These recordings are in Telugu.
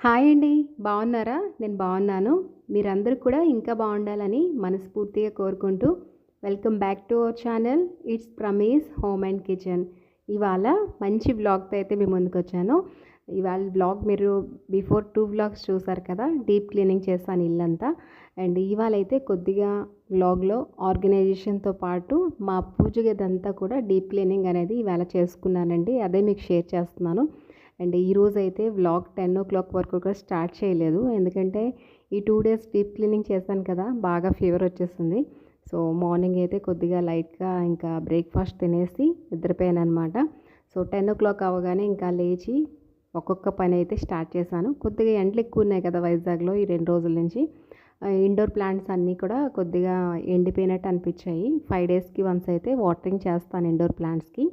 హాయ్ అండి. బాగున్నారా? నేను బాగున్నాను. మీరందరూ కూడా ఇంకా బాగుండాలని మనస్ఫూర్తిగా కోరుకుంటూ welcome back to our channel. It's Prames home and kitchen. ఇవాళ మంచి బ్లాగ్తో అయితే మేము ముందుకు వచ్చాను ఇవాళ బ్లాగ్ మీరు బిఫోర్ టూ బ్లాగ్స్ చూసారు కదా డీప్ క్లీనింగ్ చేస్తాను ఇల్లంతా. అండ్ ఇవాళ అయితే కొద్దిగా బ్లాగ్లో ఆర్గనైజేషన్తో పాటు మా పూజ గదంతా కూడా డీప్ క్లీనింగ్ అనేది ఇవాళ చేసుకున్నానండి. అదే మీకు షేర్ చేస్తున్నాను. అండ్ ఈరోజు అయితే వ్లాగ్ టెన్ ఓ క్లాక్ వరకు కూడా స్టార్ట్ చేయలేదు. ఎందుకంటే ఈ టూ డేస్ డీప్ క్లీనింగ్ చేశాను కదా బాగా ఫీవర్ వచ్చేసింది సో మార్నింగ్ అయితే కొద్దిగా లైట్గా ఇంకా బ్రేక్ఫాస్ట్ తినేసి నిద్రపోయాను అనమాట సో టెన్ ఓ క్లాక్ అవ్వగానే ఇంకా లేచి ఒక్కొక్క పని అయితే స్టార్ట్ చేశాను. కొద్దిగా ఎండలు ఎక్కువ ఉన్నాయి కదా వైజాగ్లో ఈ రెండు రోజుల నుంచి. ఇండోర్ ప్లాంట్స్ అన్నీ కూడా కొద్దిగా ఎండిపోయినట్టు అనిపించాయి. ఫైవ్ డేస్కి వన్స్ అయితే వాటరింగ్ చేస్తాను ఇండోర్ ప్లాంట్స్కి.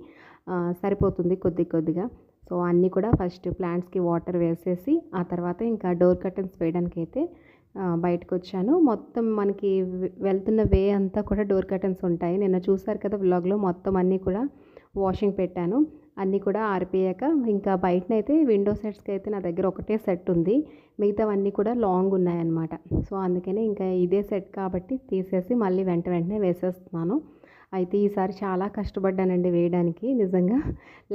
సరిపోతుంది కొద్ది కొద్దిగా. సో అన్నీ కూడా ఫస్ట్ ప్లాంట్స్కి వాటర్ వేసేసి ఆ తర్వాత ఇంకా డోర్ కర్టన్స్ వేయడానికి అయితే బయటకు వచ్చాను మొత్తం మనకి వెళ్తున్న వే అంతా కూడా డోర్ కర్టన్స్ ఉంటాయి. నిన్న చూసారు కదా వ్లాగ్లో మొత్తం అన్నీ కూడా వాషింగ్ పెట్టాను. అన్నీ కూడా ఆరిపోయాక ఇంకా బయటనైతే విండో సెట్స్కి అయితే నా దగ్గర ఒకటే సెట్ ఉంది. మిగతావన్నీ కూడా లాంగ్ ఉన్నాయన్నమాట. సో అందుకనే ఇంకా ఇదే సెట్ కాబట్టి తీసేసి మళ్ళీ వెంట వెంటనే వేసేస్తున్నాను. అయితే ఈసారి చాలా కష్టపడ్డానండి వేయడానికి. నిజంగా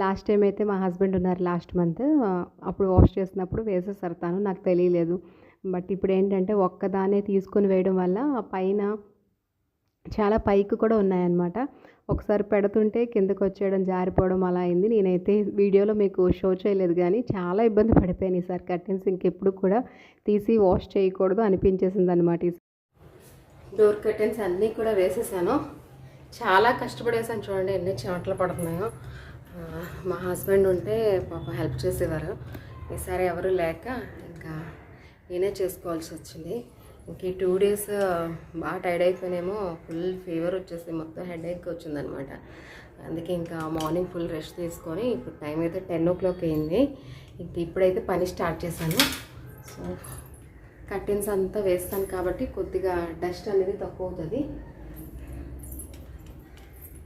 లాస్ట్ టైం అయితే మా హస్బెండ్ ఉన్నారు లాస్ట్ మంత్. అప్పుడు వాష్ చేసినప్పుడు వేసేసారు తను నాకు తెలియలేదు. బట్ ఇప్పుడు ఏంటంటే ఒక్కదానే తీసుకొని వేయడం వల్ల పైన చాలా పైకి కూడా ఉన్నాయన్నమాట. ఒకసారి పెడుతుంటే కిందకు వచ్చేయడం జారిపోవడం అలా అయింది. నేనైతే వీడియోలో మీకు షో చేయలేదు కానీ చాలా ఇబ్బంది పడిపోయాను ఈసారి కర్టెన్స్ ఇంకెప్పుడు కూడా తీసి వాష్ చేయకూడదు అనిపించేసింది అనమాట డోర్ కర్టెన్స్ అన్నీ కూడా వేసేసాను. చాలా కష్టపడేసాను చూడండి ఎన్ని చెమటలు పడుతున్నాయో. మా హస్బెండ్ ఉంటే పాప హెల్ప్ చేసేవారు. ఈసారి ఎవరు లేక ఇంకా నేనే చేసుకోవాల్సి వచ్చింది. ఇంక ఈ టూ డేస్ బాగా టైర్డ్ అయిపోయినేమో ఫుల్ ఫీవర్ వచ్చేసి మొత్తం హెడ్ ఎక్ వచ్చిందనమాట. అందుకే ఇంకా మార్నింగ్ ఫుల్ రెస్ట్ తీసుకొని ఇప్పుడు టైం అయితే టెన్ ఓ క్లాక్ అయింది. ఇంక ఇప్పుడైతే పని స్టార్ట్ చేశాను. సో కర్టెన్స్ అంతా వేస్తాను కాబట్టి కొద్దిగా డస్ట్ అనేది తక్కువ అవుతుంది.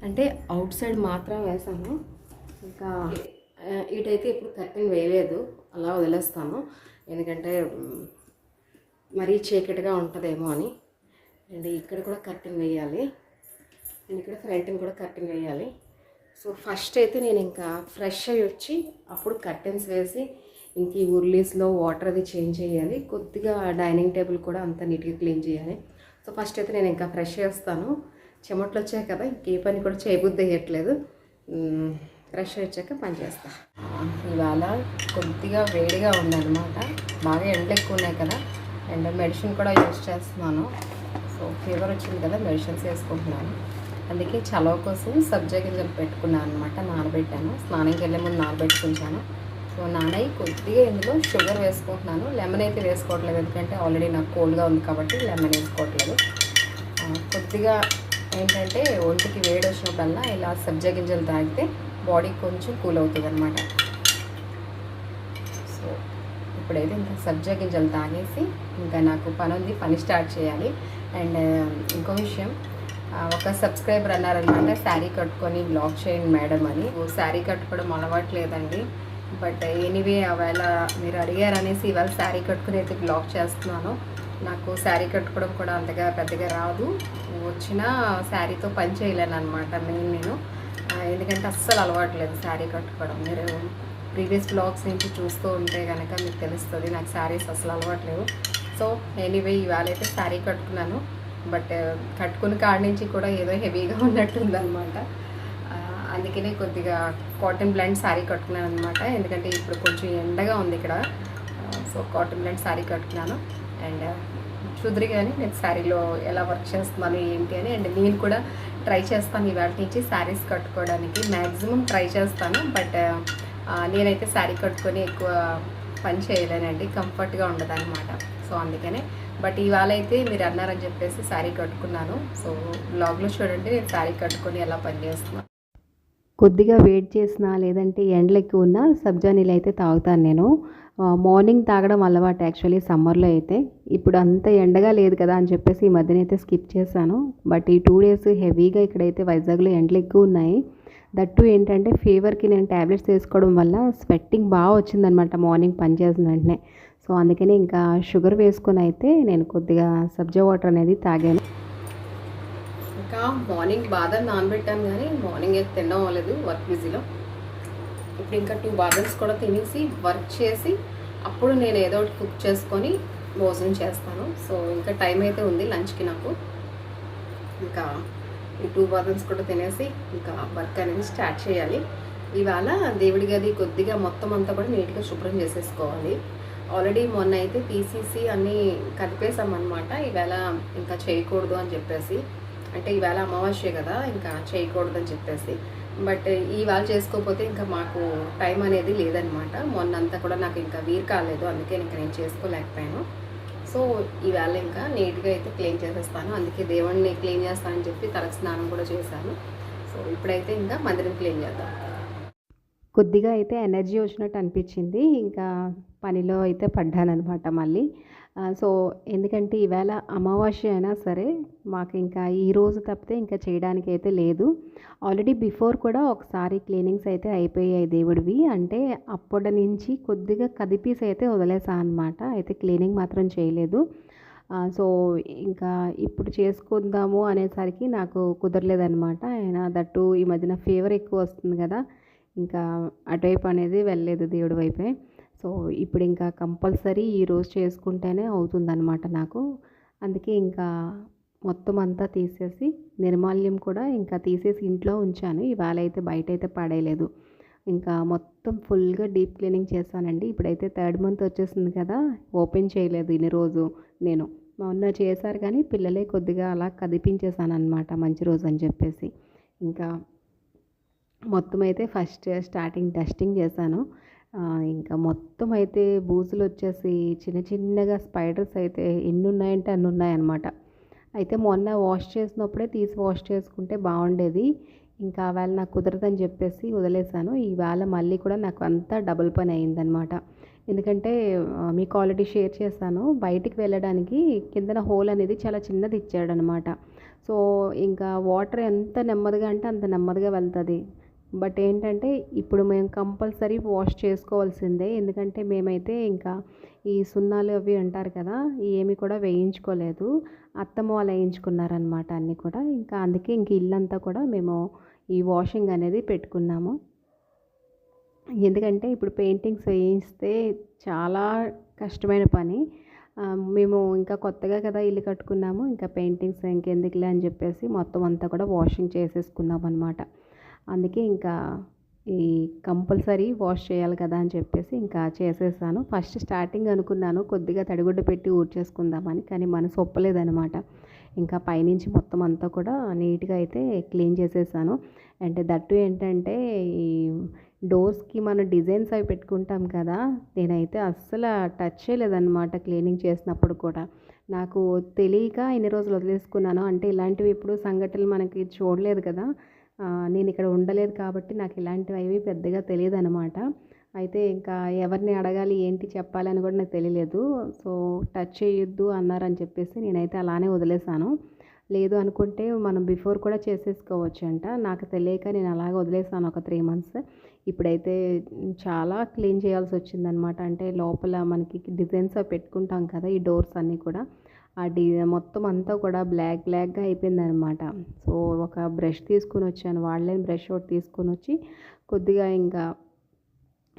అంటే అవుట్ సైడ్ మాత్రం వేసాను. ఇంకా ఇటైతే ఇప్పుడు కర్టెన్ వేయలేదు. అలా వదిలేస్తాను. ఎందుకంటే మరీ చీకటిగా ఉంటుందేమో అని. అండ్ ఇక్కడ కూడా కర్టెన్ వేయాలి. అండ్ ఇక్కడ ఫ్రంట్ని కూడా కర్టెన్ వేయాలి. సో ఫస్ట్ అయితే నేను ఇంకా ఫ్రెష్ అయ్యి వచ్చి అప్పుడు కర్టెన్స్ వేసి ఇంక ఈ ఉర్లీస్లో వాటర్ అది చేంజ్ చేయాలి. కొద్దిగా డైనింగ్ టేబుల్ కూడా అంత నీట్గా క్లీన్ చేయాలి. సో ఫస్ట్ అయితే నేను ఇంకా ఫ్రెష్ చేస్తాను చెమట్లు వచ్చాయి కదా ఇంకే పని కూడా చేయబుద్ధి వేయట్లేదు ఫ్రెష్ వచ్చాక పని చేస్తా. ఇవాళ కొద్దిగా వేడిగా ఉందన్నమాట. బాగా ఎండలు ఎక్కువ ఉన్నాయి కదా అండ్ మెడిసిన్ కూడా యూజ్ చేస్తున్నాను. సో ఫీవర్ వచ్చింది కదా మెడిసిన్స్ వేసుకుంటున్నాను. అందుకే చలవ కోసం సబ్జా గింజలు పెట్టుకున్నాను అనమాట నానబెట్టాను. స్నానంకి వెళ్ళే ముందు నానబెట్టుకుంటాను. సో నానయ్యి కొద్దిగా ఇందులో షుగర్ వేసుకుంటున్నాను. లెమన్ అయితే వేసుకోవట్లేదు ఎందుకంటే ఆల్రెడీ నాకు కోల్డ్గా ఉంది కాబట్టి లెమన్ వేసుకోవట్లేదు. కొద్దిగా ఏంటంటే ఒంటికి వేడి వచ్చినప్పుడల్లా ఇలా సబ్జా గింజలు తాగితే బాడీ కొంచెం కూల్ అవుతుంది అనమాట సో ఇప్పుడైతే ఇంకా సబ్జా గింజలు తాగేసి ఇంకా నాకు పని ఉంది పని స్టార్ట్ చేయాలి. అండ్ ఇంకో విషయం ఒక సబ్స్క్రైబర్ అన్నారనమాట శారీ కట్టుకొని బ్లాగ్ చేయండి మేడం అని. శారీ కట్టుకోవడం అలవాట్లేదండి బట్ ఎనీవే ఆవేళ మీరు అడిగారనేసి ఇవాళ శారీ కట్టుకుని అయితే బ్లాగ్ చేస్తున్నాను. నాకు శారీ కట్టుకోవడం కూడా అంతగా పెద్దగా రాదు. వచ్చిన శారీతో పని చేయలేను అనమాట మెయిన్ నేను. ఎందుకంటే అస్సలు అలవాట్లేదు శారీ కట్టుకోవడం. మీరు ప్రీవియస్ బ్లాగ్స్ నుంచి చూస్తూ ఉంటే కనుక మీకు తెలుస్తుంది నాకు శారీస్ అసలు అలవాట్లేవు సో ఎనీవే ఇవాళ అయితే శారీ కట్టుకున్నాను. బట్ కట్టుకున్న కాడ నుంచి కూడా ఏదో హెవీగా ఉన్నట్టుందనమాట అందుకనే కొద్దిగా కాటన్ బ్లాండ్ శారీ కట్టుకున్నాను అనమాట ఎందుకంటే ఇప్పుడు కొంచెం ఎండగా ఉంది ఇక్కడ. సో కాటన్ బ్లాండ్ శారీ కట్టుకున్నాను. అండ్ చూద్దరు కానీ నేను శారీలో ఎలా వర్క్ చేస్తున్నాను ఏంటి అని. అండ్ నేను కూడా ట్రై చేస్తాను ఇవాళ నుంచి శారీస్ కట్టుకోవడానికి. మ్యాక్సిమం ట్రై చేస్తాను బట్ నేనైతే శారీ కట్టుకొని ఎక్కువ పని చేయలేనండి. కంఫర్ట్గా ఉండదు అనమాట సో అందుకనే. బట్ ఇవాళ అయితే మీరు అన్నారని చెప్పేసి శారీ కట్టుకున్నాను. సో బ్లాగ్లో చూడండి నేను శారీ కట్టుకొని ఎలా పని చేస్తున్నాను కొద్దిగా వెయిట్ చేసినా లేదంటే ఎండలు ఎక్కువ ఉన్నా సబ్జా నీళ్ళు అయితే తాగుతాను నేను. మార్నింగ్ తాగడం అలవాటు యాక్చువల్లీ సమ్మర్లో అయితే. ఇప్పుడు అంత ఎండగా లేదు కదా అని చెప్పేసి ఈ మధ్యన అయితే స్కిప్ చేశాను. బట్ ఈ టూ డేస్ హెవీగా ఇక్కడైతే వైజాగ్లో ఎండలు ఎక్కువ ఉన్నాయి. దట్టు ఏంటంటే ఫీవర్కి నేను ట్యాబ్లెట్స్ వేసుకోవడం వల్ల స్వెట్టింగ్ బాగా వచ్చిందనమాట మార్నింగ్ పనిచేసిన వెంటనే. సో అందుకని ఇంకా షుగర్ వేసుకొని అయితే నేను కొద్దిగా సబ్జా వాటర్ అనేది తాగాను. ఇంకా మార్నింగ్ బాదం నానబెట్టాను కానీ మార్నింగ్ అయితే తినడం అవ్వలేదు వర్క్ బిజీలో. ఇప్పుడు ఇంకా టూ బాదమ్స్ కూడా తినేసి వర్క్ చేసి అప్పుడు నేను ఏదో ఒకటి కుక్ చేసుకొని భోజనం చేస్తాను. సో ఇంకా టైం అయితే ఉంది లంచ్కి నాకు. ఇంకా ఈ టూ బాదమ్స్ కూడా తినేసి ఇంకా వర్క్ అనేది స్టార్ట్ చేయాలి. ఇవాళ దేవుడి గది కొద్దిగా మొత్తం అంతా కూడా నీట్గా శుభ్రం చేసేసుకోవాలి. ఆల్రెడీ మొన్న అయితే తీసేసి అన్నీ కలిపేసామన్నమాట ఈవేళ ఇంకా చేయకూడదు అని చెప్పేసి. అంటే ఈవేళ అమావాస్య కదా ఇంకా చేయకూడదు అని చెప్పేసి. బట్ ఈవేళ చేసుకోకపోతే ఇంకా మాకు టైం అనేది లేదనమాట. మొన్నంతా కూడా నాకు ఇంకా వీర్ కాలేదు. అందుకే ఇంకా నేను చేసుకోలేకపోయాను. సో ఈవేళ ఇంకా నీట్గా అయితే క్లీన్ చేసేస్తాను. అందుకే దేవుణ్ణి క్లీన్ చేస్తానని చెప్పి తలకు స్నానం కూడా చేశాను. సో ఇప్పుడైతే ఇంకా మందిరం క్లీన్ చేద్దాం. కొద్దిగా అయితే ఎనర్జీ వచ్చినట్టు అనిపించింది. ఇంకా పనిలో అయితే పడ్డానమాట మళ్ళీ. సో ఎందుకంటే ఈవేళ అమావాస్య అయినా సరే మాకు ఇంకా ఈ రోజు తప్పితే ఇంకా చేయడానికి అయితే లేదు. ఆల్రెడీ బిఫోర్ కూడా ఒకసారి క్లీనింగ్స్ అయితే అయిపోయాయి దేవుడివి. అంటే అప్పటి నుంచి కొద్దిగా కదిపీస్ అయితే వదిలేసా అనమాట అయితే క్లీనింగ్ మాత్రం చేయలేదు. సో ఇంకా ఇప్పుడు చేసుకుందాము అనేసరికి నాకు కుదరలేదనమాట ఆయన దట్టు ఈ మధ్యన ఫీవర్ ఎక్కువ వస్తుంది కదా. ఇంకా అటువైపు అనేది వెళ్ళలేదు దేవుడి వైపే. సో ఇప్పుడు ఇంకా కంపల్సరీ ఈరోజు చేసుకుంటేనే అవుతుందన్నమాట నాకు. అందుకే ఇంకా మొత్తం అంతా తీసేసి నిర్మాల్యం కూడా ఇంకా తీసేసి ఇంట్లో ఉంచాను. ఇవాళ అయితే బయట అయితే పడేయలేదు. ఇంకా మొత్తం ఫుల్గా డీప్ క్లీనింగ్ చేశానండి. ఇప్పుడైతే థర్డ్ మంత్ వచ్చేసింది కదా ఓపెన్ చేయలేదు ఇన్ని రోజు నేను. మొన్న చేశారు కానీ పిల్లలే కొద్దిగా అలా కదిపించేశాను అనమాట మంచి రోజు అని చెప్పేసి. ఇంకా మొత్తం అయితే ఫస్ట్ స్టార్టింగ్ డస్టింగ్ చేశాను. ఇంకా మొత్తం అయితే బూజులు వచ్చేసి చిన్న చిన్నగా స్పైడర్స్ అయితే ఎన్ని ఉన్నాయంటే అన్ని ఉన్నాయన్నమాట అయితే మొన్న వాష్ చేసినప్పుడే తీసి వాష్ చేసుకుంటే బాగుండేది. ఇంకా వేళ నాకు కుదరదని చెప్పేసి వదిలేశాను. ఈవేళ మళ్ళీ కూడా నాకు అంతా డబుల్ పని అయిందనమాట ఎందుకంటే మీకు ఆల్రెడీ షేర్ చేశాను. బయటికి వెళ్ళడానికి కిందన హోల్ అనేది చాలా చిన్నది ఇచ్చాడనమాట సో ఇంకా వాటర్ ఎంత నెమ్మదిగా అంటే అంత నెమ్మదిగా వెళ్తుంది. బట్ ఏంటంటే ఇప్పుడు మేము కంపల్సరీ వాష్ చేసుకోవాల్సిందే. ఎందుకంటే మేమైతే ఇంకా ఈ సున్నాలు అవి అంటారు కదా ఏమి కూడా వేయించుకోలేదు. అత్తమ్మ వాళ్ళు వేయించుకున్నారనమాట అన్నీ కూడా. ఇంకా అందుకే ఇంక ఇల్లంతా కూడా మేము ఈ వాషింగ్ అనేది పెట్టుకున్నాము. ఎందుకంటే ఇప్పుడు పెయింటింగ్స్ వేయిస్తే చాలా కష్టమైన పని. మేము ఇంకా కొత్తగా కదా ఇల్లు కట్టుకున్నాము. ఇంకా పెయింటింగ్స్ ఇంకెందుకులే అని చెప్పేసి మొత్తం అంతా కూడా వాషింగ్ చేసేసుకున్నాం అనమాట అందుకే ఇంకా ఈ కంపల్సరీ వాష్ చేయాలి కదా అని చెప్పేసి ఇంకా చేసేసాను. ఫస్ట్ స్టార్టింగ్ అనుకున్నాను కొద్దిగా తడిగుడ్డ పెట్టి ఊడ్చేసుకుందామని కానీ మనసు ఒప్పలేదనమాట ఇంకా పైనుంచి మొత్తం అంతా కూడా నీట్గా అయితే క్లీన్ చేసేసాను. అంటే దట్టు ఏంటంటే ఈ డోర్స్కి మన డిజైన్స్ అవి పెట్టుకుంటాం కదా నేనైతే అస్సలు టచ్ చేయలేదన్నమాట క్లీనింగ్ చేసినప్పుడు కూడా. నాకు తెలియక ఇన్ని రోజులు వదిలేసుకున్నాను అంటే ఇలాంటివి ఇప్పుడు సంఘటనలు మనకి చూడలేదు కదా. నేను ఇక్కడ ఉండలేదు కాబట్టి నాకు ఇలాంటివి అవి పెద్దగా తెలియదు అనమాట అయితే ఇంకా ఎవరిని అడగాలి ఏంటి చెప్పాలని కూడా నాకు తెలియలేదు. సో టచ్ చేయొద్దు అన్నారని చెప్పేసి నేనైతే అలానే వదిలేసాను లేదు అనుకుంటే మనం బిఫోర్ కూడా చేసేసుకోవచ్చు అంట నాకు తెలియక నేను అలాగ వదిలేసాను ఒక త్రీ మంత్స్. ఇప్పుడైతే చాలా క్లీన్ చేయాల్సి వచ్చిందనమాట అంటే లోపల మనకి డిజైన్స్ పెట్టుకుంటాం కదా ఈ డోర్స్ అన్నీ కూడా. ఆ డి మొత్తం అంతా కూడా బ్లాక్ బ్లాక్గా అయిపోయిందనమాట సో ఒక బ్రష్ తీసుకొని వచ్చాను. వాళ్ళని బ్రష్ ఒకటి తీసుకొని వచ్చి కొద్దిగా ఇంకా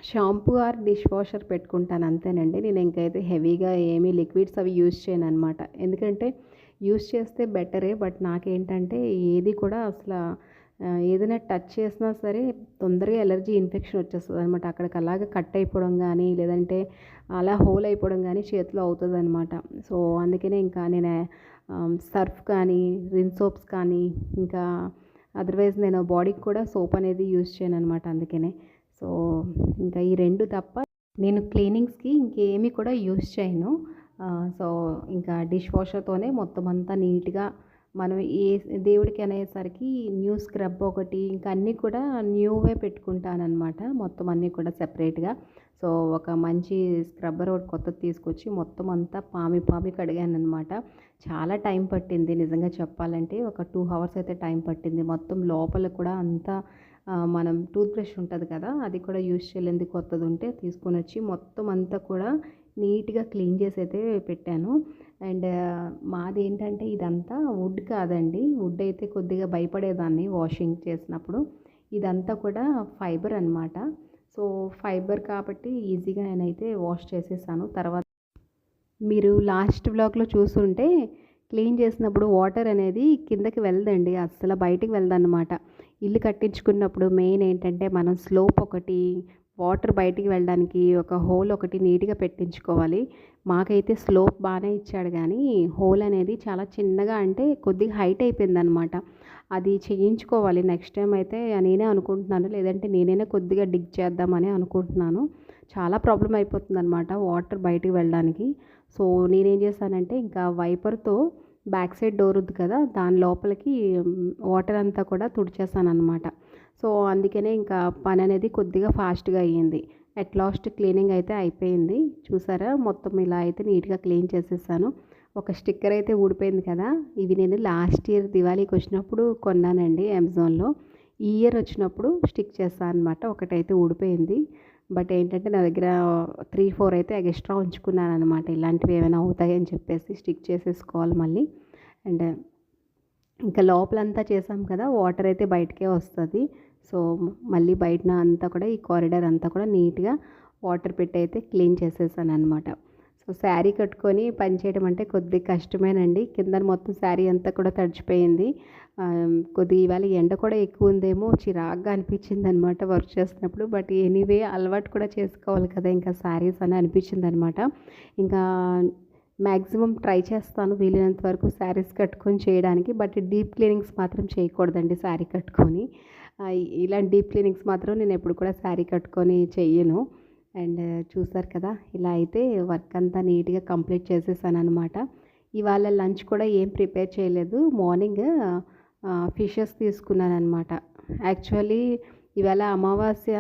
షాంపూ ఆర్ డిష్ వాషర్ పెట్టుకుంటాను అంతేనండి. నేను ఇంకైతే హెవీగా ఏమీ లిక్విడ్స్ అవి యూజ్ చేయను అనమాట ఎందుకంటే యూజ్ చేస్తే బెటరే బట్ నాకేంటంటే ఏది కూడా అసలు ఏదైనా టచ్ చేసినా సరే తొందరగా ఎలర్జీ ఇన్ఫెక్షన్ వచ్చేస్తుంది అనమాట అక్కడికి అలాగే కట్ అయిపోవడం కానీ లేదంటే అలా హోల్ అయిపోవడం కానీ చేతిలో అవుతుంది అనమాట సో అందుకనే ఇంకా నేను సర్ఫ్ కానీ రిన్ సోప్స్ కానీ ఇంకా అదర్వైజ్ నేను బాడీకి కూడా సోప్ అనేది యూజ్ చేయను అనమాట అందుకనే. సో ఇంకా ఈ రెండు తప్ప నేను క్లీనింగ్స్కి ఇంకేమీ కూడా యూజ్ చేయను. సో ఇంకా డిష్ వాషర్తోనే మొత్తం అంతా నీట్గా మనం ఏ దేవుడికి అనేసరికి న్యూ స్క్రబ్ ఒకటి ఇంకా అన్నీ కూడా న్యూవే పెట్టుకుంటానమాట మొత్తం అన్నీ కూడా సెపరేట్గా. సో ఒక మంచి స్క్రబ్బర్ ఒకటి కొత్తది తీసుకొచ్చి మొత్తం అంతా పామి పామి కడిగానమాట అనమాట చాలా టైం పట్టింది నిజంగా చెప్పాలంటే. ఒక టూ అవర్స్ అయితే టైం పట్టింది. మొత్తం లోపల కూడా అంతా మనం టూత్ బ్రష్ ఉంటుంది కదా అది కూడా యూజ్ చేయలేంది కొత్తది ఉంటే తీసుకొని వచ్చి మొత్తం అంతా కూడా నీట్గా క్లీన్ చేసి అయితే పెట్టాను. అండ్ మాది ఏంటంటే ఇదంతా వుడ్ కాదండి. వుడ్ అయితే కొద్దిగా భయపడేదాన్ని వాషింగ్ చేసినప్పుడు. ఇదంతా కూడా ఫైబర్ అన్నమాట. సో ఫైబర్ కాబట్టి ఈజీగా నేనైతే వాష్ చేసేసాను. తర్వాత మీరు లాస్ట్ బ్లాక్లో చూసుంటే క్లీన్ చేసినప్పుడు వాటర్ అనేది కిందకి వెళ్దండి. అస్సలు బయటికి వెళ్దన్నమాట. ఇల్లు కట్టించుకున్నప్పుడు మెయిన్ ఏంటంటే మనం స్లోప్ ఒకటి వాటర్ బయటికి వెళ్ళడానికి ఒక హోల్ ఒకటి నీట్గా పెట్టించుకోవాలి. మాకైతే స్లోప్ బాగానే ఇచ్చాడు కానీ హోల్ అనేది చాలా చిన్నగా అంటే కొద్దిగా హైట్ అయిపోయిందనమాట. అది చేయించుకోవాలి. నెక్స్ట్ టైం అయితే నేనే అనుకుంటున్నాను. లేదంటే నేనైనా కొద్దిగా డిగ్ చేద్దామని అనుకుంటున్నాను. చాలా ప్రాబ్లం అయిపోతుంది అనమాట వాటర్ బయటికి వెళ్ళడానికి. సో నేనేం చేశానంటే ఇంకా వైపర్తో బ్యాక్ సైడ్ డోర్ ఉంది కదా దాని లోపలికి వాటర్ అంతా కూడా తుడిచేసాను అనమాట సో అందుకనే ఇంకా పని అనేది కొద్దిగా ఫాస్ట్గా అయ్యింది. అట్ లాస్ట్ క్లీనింగ్ అయితే అయిపోయింది. చూసారా? మొత్తం ఇలా అయితే నీట్గా క్లీన్ చేసేసాను. ఒక స్టిక్కర్ అయితే ఊడిపోయింది కదా? ఇవి నేను లాస్ట్ ఇయర్ దివాళీకి వచ్చినప్పుడు కొన్నానండి అమెజాన్లో. ఈ ఇయర్ వచ్చినప్పుడు స్టిక్ చేస్తాను అనమాట ఒకటైతే ఊడిపోయింది. బట్ ఏంటంటే నా దగ్గర త్రీ ఫోర్ అయితే ఎక్స్ట్రా ఉంచుకున్నాను అనమాట ఇలాంటివి ఏమైనా అవుతాయని చెప్పేసి స్టిక్ చేసేసుకోవాలి మళ్ళీ. అండ్ ఇంకా లోపలంతా చేసాం కదా వాటర్ అయితే బయటకే వస్తుంది. సో మళ్ళీ బయటన అంతా కూడా ఈ కారిడార్ అంతా కూడా నీట్గా వాటర్ పెట్టి అయితే క్లీన్ చేసేసాను అనమాట సో శారీ కట్టుకొని పని చేయడం అంటే కొద్ది కష్టమేనండి. కింద మొత్తం శారీ అంతా కూడా తడిచిపోయింది. కొద్ది ఇవాళ ఎండ కూడా ఎక్కువ ఉందేమో చిరాగ్గా అనిపించింది అనమాట వర్క్ చేస్తున్నప్పుడు. బట్ ఎనీవే అలవాటు కూడా చేసుకోవాలి కదా ఇంకా శారీస్ అని అనిపించింది అనమాట ఇంకా మ్యాక్సిమం ట్రై చేస్తాను. వీలైనంత వరకు శారీస్ కట్టుకొని చేయడానికి బట్ డీప్ క్లీనింగ్స్ మాత్రం చేయకూడదండి శారీ కట్టుకొని. ఇలాంటి డీప్ క్లీనింగ్స్ మాత్రం నేను ఎప్పుడు కూడా శారీ కట్టుకొని చెయ్యను. అండ్ చూసారు కదా ఇలా అయితే వర్క్ అంతా నీట్గా కంప్లీట్ చేసేసాను అనమాట ఇవాళ లంచ్ కూడా ఏం ప్రిపేర్ చేయలేదు. మార్నింగ్ ఫిషెస్ తీసుకున్నాను అనమాట యాక్చువల్లీ ఇవాళ అమావాస్య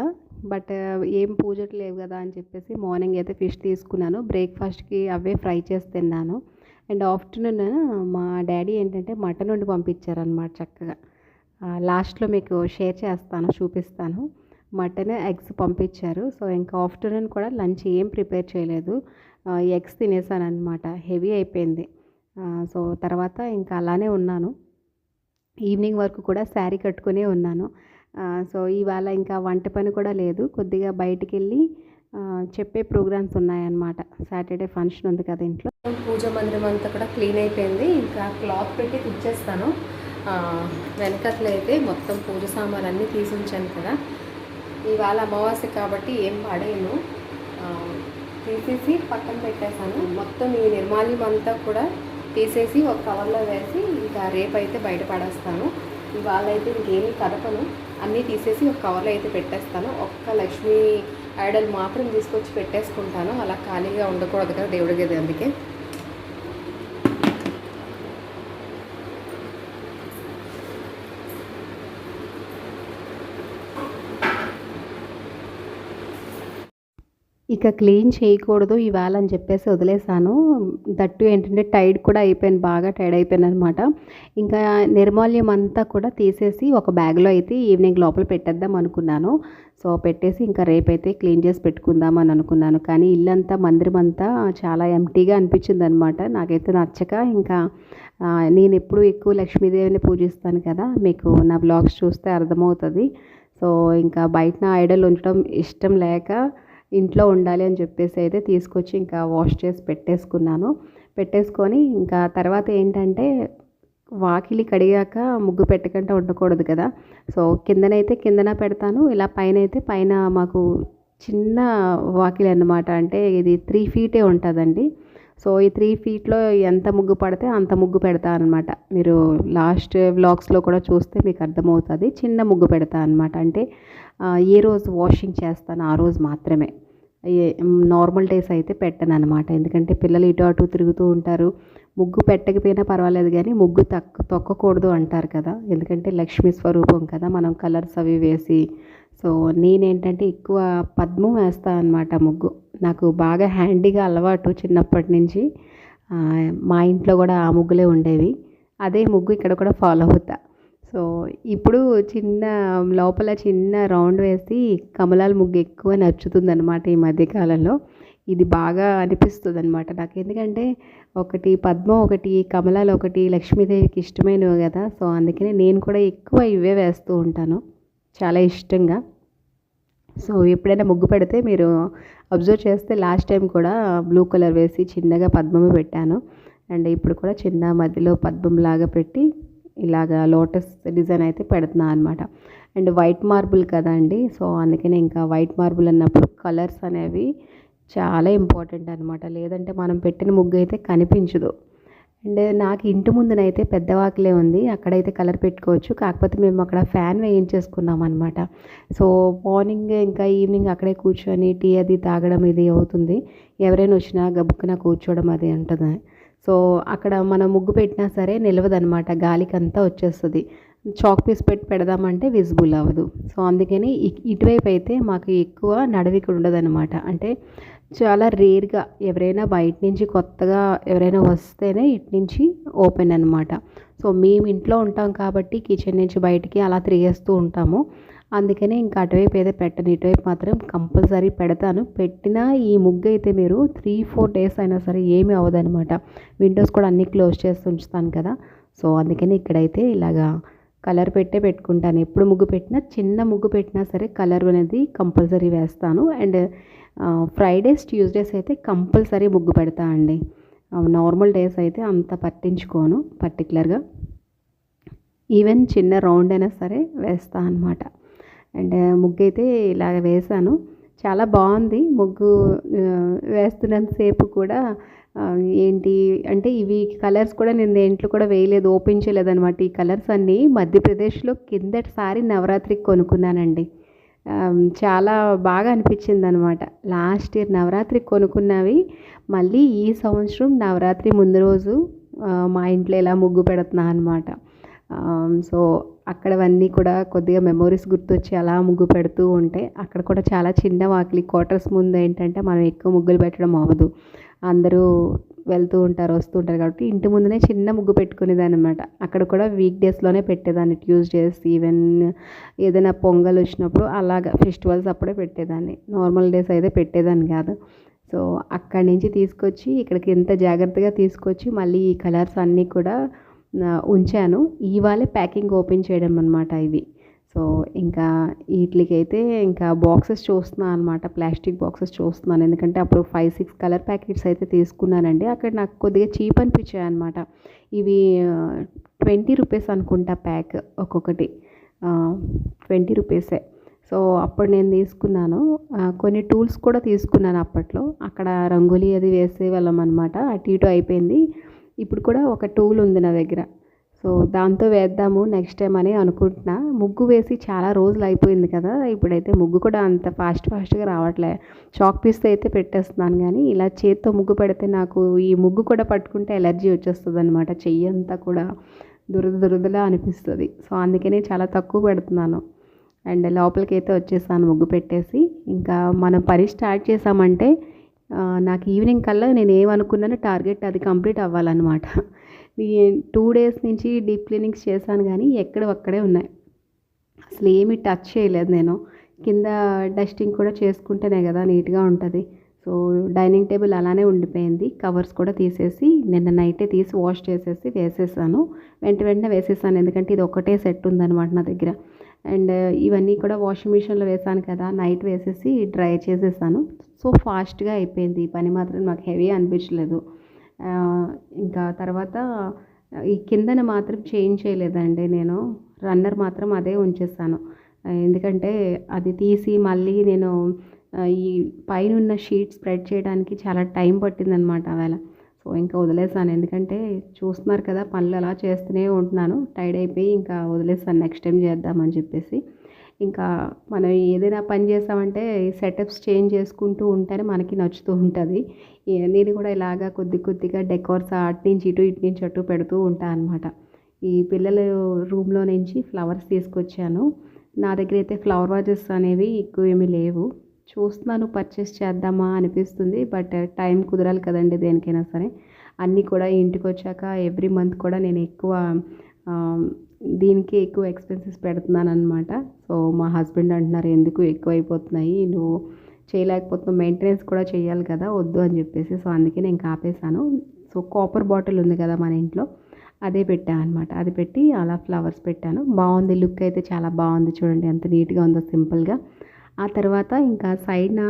బట్ ఏం పూజలు లేవు కదా అని చెప్పేసి మార్నింగ్ అయితే ఫిష్ తీసుకున్నాను. బ్రేక్ఫాస్ట్కి అవే ఫ్రై చేసి తిన్నాను. అండ్ ఆఫ్టర్నూన్ మా డాడీ ఏంటంటే మటన్ వండి పంపించారనమాట చక్కగా. లాస్ట్లో మీకు షేర్ చేస్తాను చూపిస్తాను. మటన్ ఎగ్స్ పంపించారు. సో ఇంకా ఆఫ్టర్నూన్ కూడా లంచ్ ఏం ప్రిపేర్ చేయలేదు. ఎగ్స్ తినేసాను అనమాట హెవీ అయిపోయింది. సో తర్వాత ఇంకా అలానే ఉన్నాను. ఈవినింగ్ వరకు కూడా శారీ కట్టుకునే ఉన్నాను. సో ఇవాళ ఇంకా వంట పని కూడా లేదు. కొద్దిగా బయటికి వెళ్ళి చెప్పే ప్రోగ్రామ్స్ ఉన్నాయన్నమాట. సాటర్డే ఫంక్షన్ ఉంది కదా ఇంట్లో. పూజ మందిరం అంతా కూడా క్లీన్ అయిపోయింది. ఇంకా క్లాత్ పెట్టి తెచ్చేస్తాను వెనకట్లయితే మొత్తం పూజ సామాన్లు అన్నీ తీసి ఉంచాను కదా. ఇవాళ అమావాస్య కాబట్టి ఏం పడేయను. తీసేసి పక్కన పెట్టేశాను మొత్తం ఈ నిర్మాల్యం అంతా కూడా తీసేసి ఒక కవర్లో వేసి ఇంకా రేపు అయితే బయట పడేస్తాను. ఇవాళ అయితే ఇంకేమీ కదపను. అన్నీ తీసేసి ఒక కవర్లో అయితే పెట్టేస్తాను. ఒక్క లక్ష్మీ ఐడల్ మాత్రం తీసుకొచ్చి పెట్టేసుకుంటాను. అలా ఖాళీగా ఉండకూడదు కదా దేవుడి గది అందుకే. ఇక క్లీన్ చేయకూడదు ఇవాళ అని చెప్పేసి వదిలేసాను దట్టు ఏంటంటే టైడ్ కూడా అయిపోయాను బాగా టైడ్ అయిపోయాను అనమాట ఇంకా నిర్మాల్యం అంతా కూడా తీసేసి ఒక బ్యాగ్లో అయితే ఈవినింగ్ లోపల పెట్టేద్దాం అనుకున్నాను. సో పెట్టేసి ఇంకా రేపైతే క్లీన్ చేసి పెట్టుకుందాం అని అనుకున్నాను. కానీ ఇల్లంతా మందిరం అంతా చాలా ఎంటీగా అనిపించింది అనమాట నాకైతే నచ్చక ఇంకా నేను ఎప్పుడు ఎక్కువ లక్ష్మీదేవిని పూజిస్తాను కదా. మీకు నా బ్లాగ్స్ చూస్తే అర్థమవుతుంది. సో ఇంకా బయట ఐడల్ ఉంచడం ఇష్టం లేక ఇంట్లో ఉండాలి అని చెప్పేసి అయితే తీసుకొచ్చి ఇంకా వాష్ చేసి పెట్టేసుకున్నాను. పెట్టేసుకొని ఇంకా తర్వాత ఏంటంటే వాకిలి కడిగాక ముగ్గు పెట్టకుండా ఉండకూడదు కదా. సో కిందనైతే కిందన పెడతాను. ఇలా పైన అయితే పైన మాకు చిన్న వాకిలి అన్నమాట. అంటే ఇది త్రీ ఫీటే ఉంటుందండి. సో ఈ త్రీ ఫీట్లో ఎంత ముగ్గు పడితే అంత ముగ్గు పెడతా అనమాట మీరు లాస్ట్ వ్లాగ్స్లో కూడా చూస్తే మీకు అర్థమవుతుంది. చిన్న ముగ్గు పెడతా అనమాట అంటే ఏ రోజు వాషింగ్ చేస్తాను ఆ రోజు మాత్రమే. నార్మల్ డేస్ అయితే పెట్టను అనమాట ఎందుకంటే పిల్లలు ఇటు అటు తిరుగుతూ ఉంటారు. ముగ్గు పెట్టకపోయినా పర్వాలేదు కానీ ముగ్గు తక్కు తొక్కకూడదు అంటారు కదా. ఎందుకంటే లక్ష్మీ స్వరూపం కదా. మనం కలర్స్ అవి వేసి. సో నేనేంటంటే ఎక్కువ పద్మం వేస్తాను అనమాట ముగ్గు. నాకు బాగా హ్యాండీగా అలవాటు చిన్నప్పటి నుంచి. మా ఇంట్లో కూడా ఆ ముగ్గులే ఉండేవి. అదే ముగ్గు ఇక్కడ కూడా ఫాలో అవుతా. సో ఇప్పుడు చిన్న లోపల చిన్న రౌండ్ వేసి కమలాల ముగ్గు ఎక్కువ నచ్చుతుందనమాట ఈ మధ్యకాలంలో. ఇది బాగా అనిపిస్తుంది అనమాట నాకు. ఎందుకంటే ఒకటి పద్మ ఒకటి కమలాలు ఒకటి లక్ష్మీదేవికి ఇష్టమైనవి కదా. సో అందుకని నేను కూడా ఎక్కువ ఇవే వేస్తూ ఉంటాను. చాలా ఇష్టంగా. సో ఎప్పుడైనా ముగ్గు పెడితే మీరు అబ్జర్వ్ చేస్తే లాస్ట్ టైం కూడా బ్లూ కలర్ వేసి చిన్నగా పద్మము పెట్టాను. అండ్ ఇప్పుడు కూడా చిన్న మధ్యలో పద్మం లాగా పెట్టి ఇలాగా లోటస్ డిజైన్ అయితే పెడుతున్నాను అనమాట అండ్ వైట్ మార్బుల్ కదండి సో అందుకనే ఇంకా వైట్ మార్బుల్ అన్నప్పుడు కలర్స్ అనేవి చాలా ఇంపార్టెంట్ అనమాట లేదంటే మనం పెట్టిన ముగ్గు అయితే కనిపించదు. అండ్ నాకు ఇంటి ముందునైతే పెద్ద వాకిలే ఉంది. అక్కడైతే కలర్ పెట్టుకోవచ్చు. కాకపోతే మేము అక్కడ ఫ్యాన్ వేయించేసుకున్నాం అనమాట సో మార్నింగ్ ఇంకా ఈవినింగ్ అక్కడే కూర్చొని టీ అది తాగడం ఇది అవుతుంది. ఎవరైనా వచ్చినా గబుక్కున కూర్చోవడం అది ఉంటుంది. సో అక్కడ మనం ముగ్గు పెట్టినా సరే నిలవదనమాట గాలికి అంతా వచ్చేస్తుంది. చాక్ పీస్ పెట్టి పెడదామంటే విజిబుల్ అవ్వదు. సో అందుకని ఇటువైపు అయితే మాకు ఎక్కువ నడవిక ఉండదన్నమాట. అంటే చాలా రేర్గా ఎవరైనా బయట నుంచి కొత్తగా ఎవరైనా వస్తేనే ఇటు నుంచి ఓపెన్ అనమాట సో మేము ఇంట్లో ఉంటాం కాబట్టి కిచెన్ నుంచి బయటికి అలా తిరిగేస్తూ ఉంటాము. అందుకనే ఇంకా అటువైపు అయితే పెట్టను ఇటువైపు మాత్రం కంపల్సరీ పెడతాను. పెట్టిన ఈ ముగ్గు అయితే మీరు త్రీ ఫోర్ డేస్ అయినా సరే ఏమీ అవ్వదనమాట విండోస్ కూడా అన్నీ క్లోజ్ చేసి ఉంచుతాను కదా. సో అందుకని ఇక్కడైతే ఇలాగా కలర్ పెట్టే పెట్టుకుంటాను. ఎప్పుడు ముగ్గు పెట్టినా చిన్న ముగ్గు పెట్టినా సరే కలర్ అనేది కంపల్సరీ వేస్తాను. అండ్ ఫ్రైడేస్ ట్యూస్డేస్ అయితే కంపల్సరీ ముగ్గు పెడతా అండి. నార్మల్ డేస్ అయితే అంత పట్టించుకోను పర్టికులర్గా ఈవెన్ చిన్న రౌండ్ అయినా సరే వేస్తా అనమాట అండ్ ముగ్గు అయితే ఇలాగ వేసాను. చాలా బాగుంది ముగ్గు వేస్తున్నంతసేపు కూడా. ఏంటి అంటే ఇవి కలర్స్ కూడా నేను దేంట్లో కూడా వేయలేదు ఓపెన్ చేయలేదు అనమాట ఈ కలర్స్ అన్నీ మధ్యప్రదేశ్లో కిందటిసారి నవరాత్రికి కొనుక్కున్నానండి. చాలా బాగా అనిపించింది అనమాట లాస్ట్ ఇయర్ నవరాత్రి కొనుక్కున్నవి మళ్ళీ ఈ సంవత్సరం నవరాత్రి ముందు రోజు మా ఇంట్లో ఇలా ముగ్గు పెడుతున్నా అనమాట. సో అక్కడవన్నీ కూడా కొద్దిగా మెమోరీస్ గుర్తొచ్చి అలా ముగ్గు పెడుతూ ఉంటే అక్కడ కూడా చాలా చిన్న వాకిలి క్వార్టర్స్ ముందు ఏంటంటే మనం ఎక్కువ ముగ్గులు పెట్టడం అవ్వదు. అందరూ వెళ్తూ ఉంటారు వస్తూ ఉంటారు కాబట్టి ఇంటి ముందునే చిన్న ముగ్గు పెట్టుకునేదాన్ని అనమాట అక్కడ కూడా వీక్ డేస్లోనే పెట్టేదాన్ని ట్యూస్డేస్ ఈవెన్ ఏదైనా పొంగల్ వచ్చినప్పుడు అలాగా ఫెస్టివల్స్ అప్పుడే పెట్టేదాన్ని. నార్మల్ డేస్ అయితే పెట్టేదాన్ని కాదు. సో అక్కడి నుంచి తీసుకొచ్చి ఇక్కడికి ఎంత జాగ్రత్తగా తీసుకొచ్చి మళ్ళీ ఈ కలర్స్ అన్నీ కూడా ఉంచాను. ఇవాళే ప్యాకింగ్ ఓపెన్ చేయడం అనమాట ఇవి. సో ఇంకా వీటికైతే ఇంకా బాక్సెస్ చూస్తున్నాను అనమాట ప్లాస్టిక్ బాక్సెస్ చూస్తున్నాను. ఎందుకంటే అప్పుడు ఫైవ్ సిక్స్ కలర్ ప్యాకెట్స్ అయితే తీసుకున్నానండి. అక్కడ నాకు కొద్దిగా చీప్ అనిపించాయి అనమాట ఇవి ట్వంటీ రూపీస్ అనుకుంటా ప్యాక్ ఒక్కొక్కటి. ట్వంటీ రూపీసే. సో అప్పుడు నేను తీసుకున్నాను. కొన్ని టూల్స్ కూడా తీసుకున్నాను అప్పట్లో. అక్కడ రంగోలీ అది వేసేవాళ్ళం అనమాట అటు ఇటు అయిపోయింది. ఇప్పుడు కూడా ఒక టూల్ ఉంది నా దగ్గర. సో దాంతో వేద్దాము నెక్స్ట్ టైం అని అనుకుంటున్నా. ముగ్గు వేసి చాలా రోజులు అయిపోయింది కదా ఇప్పుడైతే ముగ్గు కూడా అంత ఫాస్ట్ ఫాస్ట్గా రావట్లే. చాక్ పీస్తో అయితే పెట్టేస్తున్నాను కానీ ఇలా చేత్తో ముగ్గు పెడితే నాకు ఈ ముగ్గు కూడా పట్టుకుంటే ఎలర్జీ వచ్చేస్తుంది అనమాట చెయ్యి అంతా కూడా దురద దురదలా అనిపిస్తుంది. సో అందుకనే చాలా తక్కువ పెడుతున్నాను. అండ్ లోపలికి అయితే వచ్చేసాను ముగ్గు పెట్టేసి. ఇంకా మనం పని స్టార్ట్ చేసామంటే నాకు ఈవినింగ్ కల్లా నేను ఏమనుకున్నానో టార్గెట్ అది కంప్లీట్ అవ్వాలన్నమాట. టూ డేస్ నుంచి డీప్ క్లీనింగ్స్ చేశాను కానీ ఎక్కడ ఒక్కడే ఉన్నాయి అసలు ఏమీ టచ్ చేయలేదు నేను. కింద డస్టింగ్ కూడా చేసుకుంటేనే కదా నీట్గా ఉంటుంది. సో డైనింగ్ టేబుల్ అలానే ఉండిపోయింది. కవర్స్ కూడా తీసేసి నిన్న నైటే తీసి వాష్ చేసేసి వేసేసాను. వెంట వెంటనే వేసేసాను ఎందుకంటే ఇది ఒకటే సెట్ ఉందన్నమాట నా దగ్గర. అండ్ ఇవన్నీ కూడా వాషింగ్ మిషన్లో వేసాను కదా నైట్ వేసేసి డ్రై చేసేసాను. సో ఫాస్ట్గా అయిపోయింది. ఈ పని మాత్రం నాకు హెవీ అనిపించలేదు. ఇంకా తర్వాత ఈ కిందన మాత్రం చేంజ్ చేయలేదండి నేను. రన్నర్ మాత్రం అదే ఉంచేసాను. ఎందుకంటే అది తీసి మళ్ళీ నేను ఈ పైన ఉన్న షీట్ స్ప్రెడ్ చేయడానికి చాలా టైం పట్టిందనమాట అవేళ సో ఇంకా వదిలేసాను. ఎందుకంటే చూస్తున్నారు కదా పనులు అలా చేస్తూనే ఉంటున్నాను. టైర్డ్ అయిపోయి ఇంకా వదిలేసాను. నెక్స్ట్ టైం చేద్దామని చెప్పేసి. ఇంకా మనం ఏదైనా పని చేసామంటే సెటప్స్ చేంజ్ చేసుకుంటూ ఉంటేనే మనకి నచ్చుతూ ఉంటుంది. నేను కూడా ఇలాగా కొద్ది కొద్దిగా డెకోర్స్ అటు నుంచి ఇటు ఇటు నుంచి అటు పెడుతూ ఉంటాను అనమాట ఈ పిల్లల రూమ్లో నుంచి ఫ్లవర్స్ తీసుకొచ్చాను. నా దగ్గర అయితే ఫ్లవర్ వాజెస్ అనేవి ఎక్కువ ఏమీ లేవు. చూస్తున్నాను పర్చేస్ చేద్దామా అనిపిస్తుంది బట్ టైం కుదరాలి కదండి దేనికైనా సరే. అన్నీ కూడా ఇంటికి వచ్చాక ఎవ్రీ మంత్ కూడా నేను ఎక్కువ దీనికి ఎక్కువ ఎక్స్పెన్సెస్ పెడుతున్నాను అనమాట సో మా హస్బెండ్ అంటున్నారు ఎందుకు ఎక్కువ అయిపోతున్నాయి నువ్వు చేయలేకపోతున్నావు. మెయింటెనెన్స్ కూడా చేయాలి కదా వద్దు అని చెప్పేసి. సో అందుకే నేను కాపేశాను. సో కాపర్ బాటిల్ ఉంది కదా మన ఇంట్లో అదే పెట్టాను అనమాట అది పెట్టి అలా ఫ్లవర్స్ పెట్టాను. బాగుంది. లుక్ అయితే చాలా బాగుంది చూడండి. ఎంత నీట్గా ఉందో సింపుల్గా ఆ తర్వాత ఇంకా సైడ్న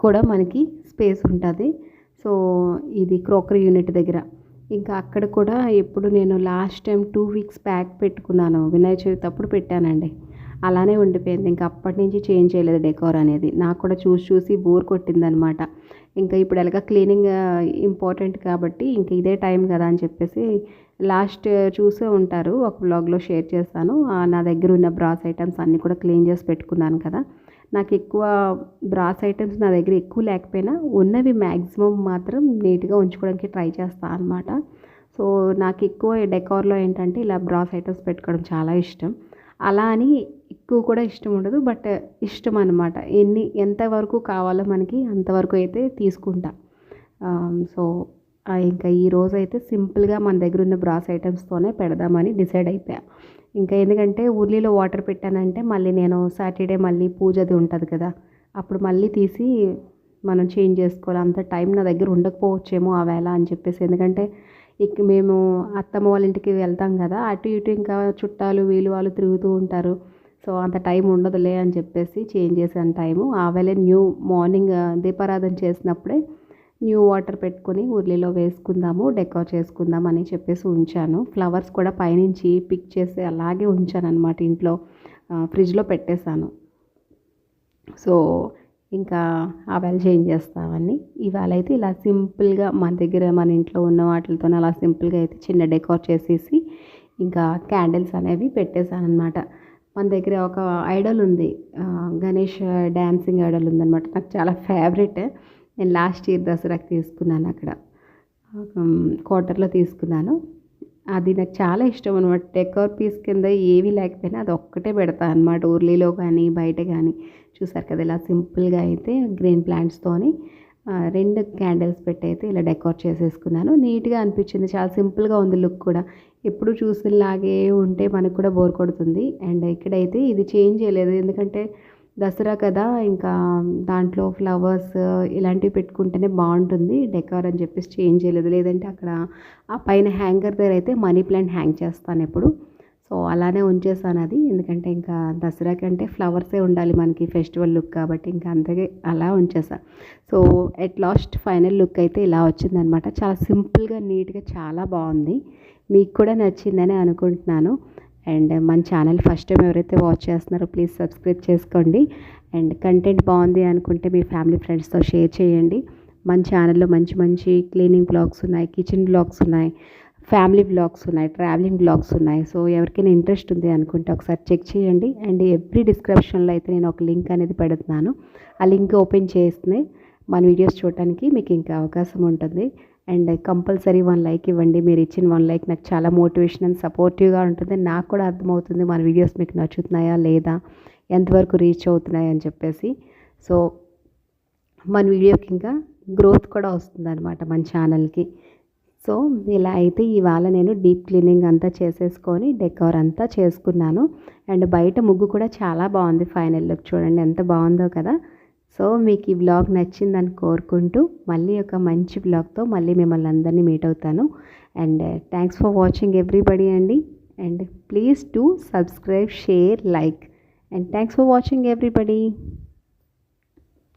కూడా మనకి స్పేస్ ఉంటుంది. సో ఇది క్రోకరీ యూనిట్ దగ్గర. ఇంకా అక్కడ కూడా ఎప్పుడు నేను last time two weeks back పెట్టుకున్నాను. వినాయక చవితి అప్పుడు పెట్టానండి. అలానే ఉండిపోయింది. ఇంకా అప్పటి నుంచి చేంజ్ చేయలేదు డెకోర్ అనేది. నాకు కూడా చూసి చూసి బోర్ కొట్టిందనమాట. ఇంకా ఇప్పుడు ఎలాగ క్లీనింగ్ ఇంపార్టెంట్ కాబట్టి ఇంకా ఇదే టైం కదా అని చెప్పేసి లాస్ట్ చూసే ఉంటారు. ఒక బ్లాగ్లో షేర్ చేస్తాను. నా దగ్గర ఉన్న బ్రాస్ ఐటమ్స్ అన్నీ కూడా క్లీన్ చేసి పెట్టుకున్నాను కదా. నాకు ఎక్కువ బ్రాస్ ఐటమ్స్ నా దగ్గర ఎక్కువ లేకపోయినా ఉన్నవి మ్యాక్సిమం మాత్రం నీట్గా ఉంచుకోవడానికి ట్రై చేస్తాను అనమాట సో నాకు ఎక్కువ డెకార్లో ఏంటంటే ఇలా బ్రాస్ ఐటమ్స్ పెట్టుకోవడం చాలా ఇష్టం. అలా అని ఎక్కువ కూడా ఇష్టం ఉండదు. బట్ ఇష్టం అనమాట ఎన్ని ఎంతవరకు కావాలో మనకి అంతవరకు అయితే తీసుకుంటా. సో ఇంకా ఈ రోజు అయితే సింపుల్గా మన దగ్గర ఉన్న బ్రాస్ ఐటమ్స్తోనే పెడదామని డిసైడ్ అయిపోయా. ఇంకా ఎందుకంటే ఉర్లీలో వాటర్ పెట్టానంటే మళ్ళీ నేను సాటర్డే మళ్ళీ పూజది ఉంటుంది కదా అప్పుడు మళ్ళీ తీసి మనం చేంజ్ చేసుకోవాలి. అంత టైం నా దగ్గర ఉండకపోవచ్చేమో ఆ వేళ అని చెప్పేసి. ఎందుకంటే ఇక మేము అత్తమ్మ వాళ్ళ ఇంటికి వెళ్తాం కదా అటు ఇటు ఇంకా చుట్టాలు వీలు వాళ్ళు తిరుగుతూ ఉంటారు. సో అంత టైం ఉండదులే అని చెప్పేసి చేంజ్ చేశాను టైము. ఆవేళ న్యూ మార్నింగ్ దీపారాధన చేసినప్పుడే న్యూ వాటర్ పెట్టుకొని ఉర్లిలో వేసుకుందాము డెకోర్ చేసుకుందాం అని చెప్పేసి ఉంచాను. ఫ్లవర్స్ కూడా పైనుంచి పిక్ చేసి అలాగే ఉంచాను అనమాట ఇంట్లో ఫ్రిడ్జ్లో పెట్టేశాను. సో ఇంకా ఆవేళ చేంజ్ చేస్తామని ఇవాళ అయితే ఇలా సింపుల్గా మన దగ్గర మన ఇంట్లో ఉన్న వాటితో అలా సింపుల్గా అయితే చిన్న డెకోర్ చేసేసి ఇంకా క్యాండిల్స్ అనేవి పెట్టేశాను అనమాట మన దగ్గర ఒక ఐడల్ ఉంది గణేష్ డ్యాన్సింగ్ ఐడల్ ఉందన్నమాట. నాకు చాలా ఫేవరెట్. నేను లాస్ట్ ఇయర్ దసరాకి తీసుకున్నాను అక్కడ. క్వార్టర్లో తీసుకున్నాను. అది నాకు చాలా ఇష్టం అనమాట డెకోర్ పీస్ కింద ఏవి లేకపోయినా అది ఒక్కటే పెడతా అనమాట ఊర్లీలో కానీ బయట కానీ చూసారు కదా ఇలా సింపుల్గా అయితే గ్రీన్ ప్లాంట్స్తోని రెండు క్యాండిల్స్ పెట్టి అయితే ఇలా డెకోర్ చేసేసుకున్నాను. నీట్గా అనిపించింది. చాలా సింపుల్గా ఉంది లుక్ కూడా. ఎప్పుడు చూసినలాగే ఉంటే మనకు కూడా బోర్ కొడుతుంది. అండ్ ఇక్కడైతే ఇది చేంజ్ చేయలేదు. ఎందుకంటే దసరా కదా ఇంకా దాంట్లో ఫ్లవర్స్ ఇలాంటివి పెట్టుకుంటేనే బాగుంటుంది. డెకార్ అని చెప్పేసి చేంజ్ చేయలేదు. లేదంటే అక్కడ ఆ పైన హ్యాంగర్ దగ్గర అయితే మనీ ప్లాంట్ హ్యాంగ్ చేస్తాను ఎప్పుడు. సో అలానే ఉంచేసాను అది. ఎందుకంటే ఇంకా దసరాకి అంటే ఫ్లవర్సే ఉండాలి మనకి ఫెస్టివల్ లుక్ కాబట్టి ఇంకా అంతకే అలా ఉంచేసా. So at last final look అయితే ఇలా వచ్చిందనమాట. చాలా సింపుల్గా నీట్గా చాలా బాగుంది. మీకు కూడా నచ్చిందని అనుకుంటున్నాను. అండ్ మన ఛానల్ ఫస్ట్ టైం ఎవరైతే వాచ్ చేస్తున్నారో ప్లీజ్ సబ్స్క్రైబ్ చేసుకోండి. అండ్ కంటెంట్ బాగుంది అనుకుంటే మీ ఫ్యామిలీ ఫ్రెండ్స్తో షేర్ చేయండి. మన ఛానల్లో మంచి మంచి క్లీనింగ్ బ్లాగ్స్ ఉన్నాయి కిచెన్ బ్లాగ్స్ ఉన్నాయి ఫ్యామిలీ బ్లాగ్స్ ఉన్నాయి ట్రావెలింగ్ బ్లాగ్స్ ఉన్నాయి. సో ఎవరికైనా ఇంట్రెస్ట్ ఉంది అనుకుంటే ఒకసారి చెక్ చేయండి. అండ్ ఎవ్రీ డిస్క్రిప్షన్లో అయితే నేను ఒక లింక్ అనేది పెడుతున్నాను. ఆ లింక్ ఓపెన్ చేస్తే మన వీడియోస్ చూడటానికి మీకు ఇంకా అవకాశం ఉంటుంది. అండ్ కంపల్సరీ వన్ లైక్ ఇవ్వండి. మీరు ఇచ్చిన వన్ లైక్ నాకు చాలా మోటివేషన్ అండ్ సపోర్టివ్గా ఉంటుంది. నాకు కూడా అర్థమవుతుంది మన వీడియోస్ మీకు నచ్చుతున్నాయా లేదా? ఎంతవరకు రీచ్ అవుతున్నాయి అని చెప్పేసి. సో మన వీడియోకి ఇంకా గ్రోత్ కూడా వస్తుంది అనమాట మన ఛానల్కి. సో ఇలా అయితే ఇవాళ నేను డీప్ క్లీనింగ్ అంతా చేసేసుకొని డెకోర్ అంతా చేసుకున్నాను. అండ్ బయట ముగ్గు కూడా చాలా బాగుంది ఫైనల్ లుక్. చూడండి ఎంత బాగుందో కదా. సో మీకు ఈ బ్లాగ్ నచ్చిందని కోరుకుంటూ మళ్ళీ ఒక మంచి బ్లాగ్తో మళ్ళీ మిమ్మల్ని అందరినీ మీట్ అవుతాను. And thanks for watching everybody అండి. And please to subscribe share like and thanks for watching everybody